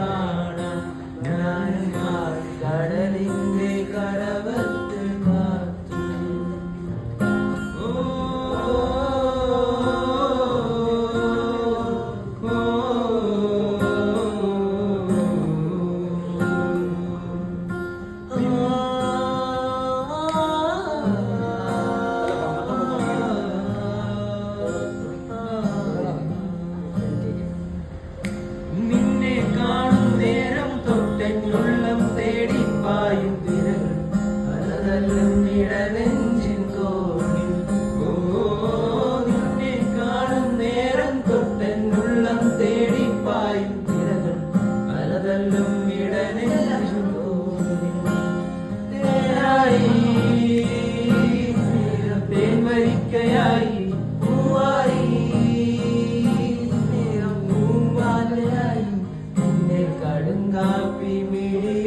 Allah. തല്ലും ഇടനായി മരിക്കയായി കടുങ്കാപ്പി മിഴി